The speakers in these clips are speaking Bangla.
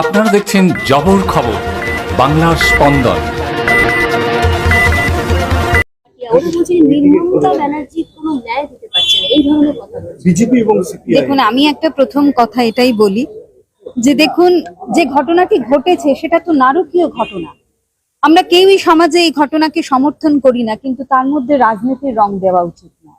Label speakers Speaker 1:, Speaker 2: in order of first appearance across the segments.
Speaker 1: আপনারা দেখছেন জবর খবর বাংলার স্পন্দন।
Speaker 2: ওরা বলছে নির্মমতা ব্যানার্জি কোনো ন্যায় দিতে পারছে না এই ধরনের কথা বলছে।
Speaker 3: বিজেপি এবং সিপিআই।
Speaker 4: দেখুন আমি একটা প্রথম কথা এটাই বলি যে দেখুন যে ঘটনাটি ঘটেছে সেটা তো নারকীয় ঘটনা। আমরা কেউই সমাজে এই ঘটনাকে সমর্থন করি না কিন্তু তার মধ্যে রাজনীতির রং দেওয়া উচিত না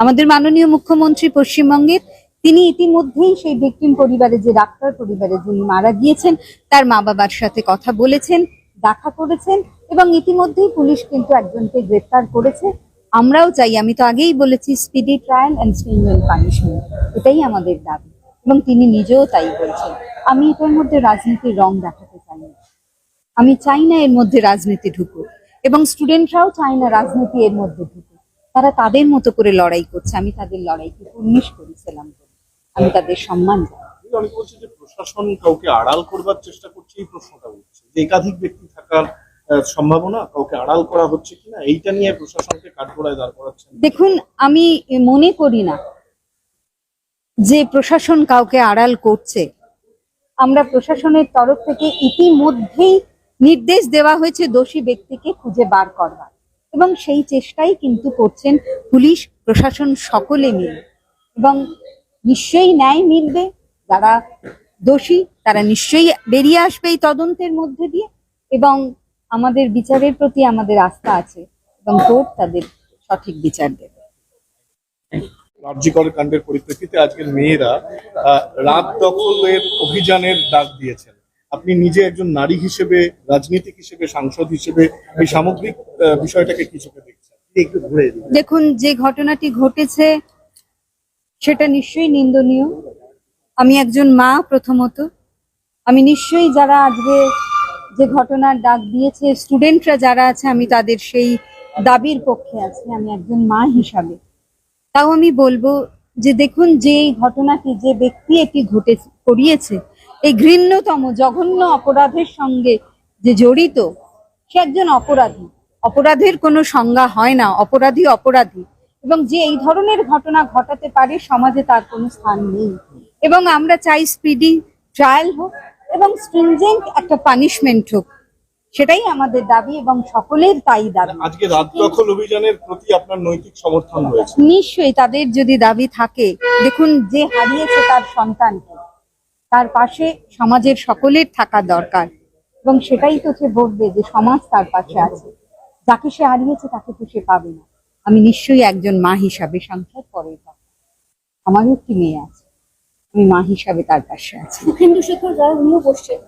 Speaker 4: আমাদের মাননীয় মুখ্যমন্ত্রী পশ্চিমবঙ্গের তিনি ইতিমধ্যেই সেই ভিকটিম পরিবারে যে ডাক্তার পরিবারে যিনি মারা গিয়েছেন, তার মা বাবার সাথে কথা বলেছেন, দেখা করেছেন এবং ইতিমধ্যেই পুলিশ কিন্তু একজনকে গ্রেপ্তার করেছে। আমরাও চাই, আমি তো আগেই বলেছি speedy trial and stringent punishment এটাই আমাদের দাবি এবং তিনি নিজেও তাই বলছেন। আমি এটার মধ্যে রাজনীতির রং দেখাতে চাই না। আমি চাই না এর মধ্যে রাজনীতি ঢুকুক এবং স্টুডেন্টরাও চায় না রাজনীতি এর মধ্যে ঢুকুক। তারা তাদের মতো করে লড়াই করছে, আমি তাদের লড়াইকে উন্নিশ করেছিলাম আমি তাদের সম্মান জানাই।
Speaker 3: বলছে যে প্রশাসন কাউকে আড়াল করবার চেষ্টা করছে এই প্রশ্নটা উঠছে। যে একাধিক ব্যক্তি থাকার সম্ভাবনা কাউকে আড়াল করা হচ্ছে কিনা এইটা নিয়ে প্রশাসনকে কাঠগড়ায় দাঁড় করাচ্ছেন।
Speaker 4: দেখুন আমি মনে করি না যে প্রশাসন কাউকে আড়াল করছে। আমরা প্রশাসনের তরফ থেকে ইতিমধ্যেই নির্দেশ দেওয়া হয়েছে দোষী ব্যক্তিকে খুঁজে বার করবার। এবং সেই চেষ্টাই কিন্তু করছেন পুলিশ প্রশাসন সকলে মিলে। এবং নিশ্চয়ই ন্যায় মিলবে। যারা দোষী তারা নিশ্চয়ই বেরিয়ে আসবে এই তদন্তের মধ্যে দিয়ে। এবং আমাদের বিচারের প্রতি আমাদের আস্থা আছে এবং কোর্ট তাদের সঠিক বিচার দেবে।
Speaker 3: কার্যকর কাণ্ডের পরিপ্রেক্ষিতে আজকের মেয়েরা আহ, রাত দখলের অভিযানের ডাক দিয়েছেন। আপনি নিজে একজন নারী হিসেবে রাজনীতিক হিসেবে সাংসদ হিসেবে এই সামগ্রিক আহ, বিষয়টাকে কি দেখছেন? একটু ঘুরে দিন।
Speaker 4: দেখুন যে ঘটনাটি ঘটেছে সেটা নিশ্চয়ই নিন্দনীয়। আমি একজন মা প্রথমত। আমি নিশ্চয়ই যারা আজকে যে ঘটনার ডাক দিয়েছে স্টুডেন্টরা যারা আছে, আমি তাদের সেই দাবির পক্ষে আছি। আমি একজন মা হিসাবে। তাও আমি বলব যে দেখুন, যে ঘটনাটি, যে ব্যক্তি এটি ঘটে, করিয়েছে, এই ঘৃণ্যতম, জঘন্য অপরাধের সঙ্গে যে জড়িত, সে একজন অপরাধী। অপরাধের কোনো সংজ্ঞা হয় না। অপরাধী অপরাধী। এবং যে এই ধরনের ঘটনা ঘটাতে পারে সমাজে তার কোনো স্থান নেই। এবং আমরা চাই স্পিডি ট্রায়াল হোক এবং স্ট্রিনজেন্ট একটা পানিশমেন্ট হোক। সেটাই আমাদের দাবি এবং সকলের তাই দাবি।
Speaker 3: আজকে রাত দখল অভিযানের প্রতি আপনার নৈতিক সমর্থন রয়েছে?
Speaker 4: নিশ্চয়ই তাদের যদি দাবি থাকে দেখুন যে হারিয়েছে তার সন্তানকে তার পাশে সমাজের সকলের থাকা দরকার। এবং সেটাই তো সে বলবে যে সমাজ তার পাশে আছে। যাকে সে হারিয়েছে তাকে তো সে পাবে না। আমি নিশ্চয়ই একজন মা হিসাবে সংসার কথা আমারও একটি মেয়ে আছে। আমি মা হিসাবে তার পাশে আছি।
Speaker 2: সুখেন্দু শেখর রায় উনিও বসছেন।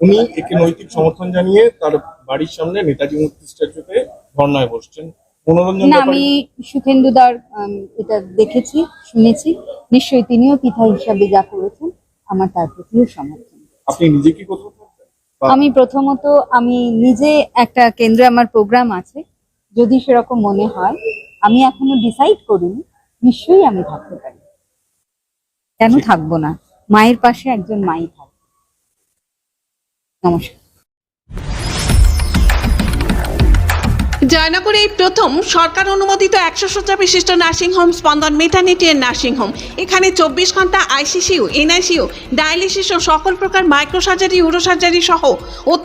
Speaker 3: উনি একে নৈতিক সমর্থন জানিয়ে তার বাড়ির সামনে নেতাজি মূর্তি স্ট্যাচুতে ধর্নায় বসছেন। মনোরঞ্জন
Speaker 4: না আমি সুখেন্দুদার এটা দেখেছি শুনেছি। নিশ্চয়ই তিনিও পিতা হিসাবে যা করেছেন আমার তার প্রতিও সমর্থন।
Speaker 3: আপনি নিজে কি
Speaker 4: আমি প্রথমত আমি নিজে একটা কেন্দ্রে আমার প্রোগ্রাম আছে যদি সেরকম মনে হয় আমি এখনও ডিসাইড করিনি নিশ্চয়ই আমি থাকতে পারি। কেন থাকব না? মায়ের পাশে একজন মাই থাকবে। নমস্কার।
Speaker 5: জয়নগরে এই প্রথম সরকার অনুমোদিত একশো শয্যা বিশিষ্ট নার্সিংহোম স্পন্দন মেটার্নিটি এর নার্সিংহোম এখানে চব্বিশ ঘণ্টা আইসিসিউ এনআইসিউ ডায়ালিসিস ও সকল প্রকার মাইক্রোসার্জারি ইউরোসার্জারি সহ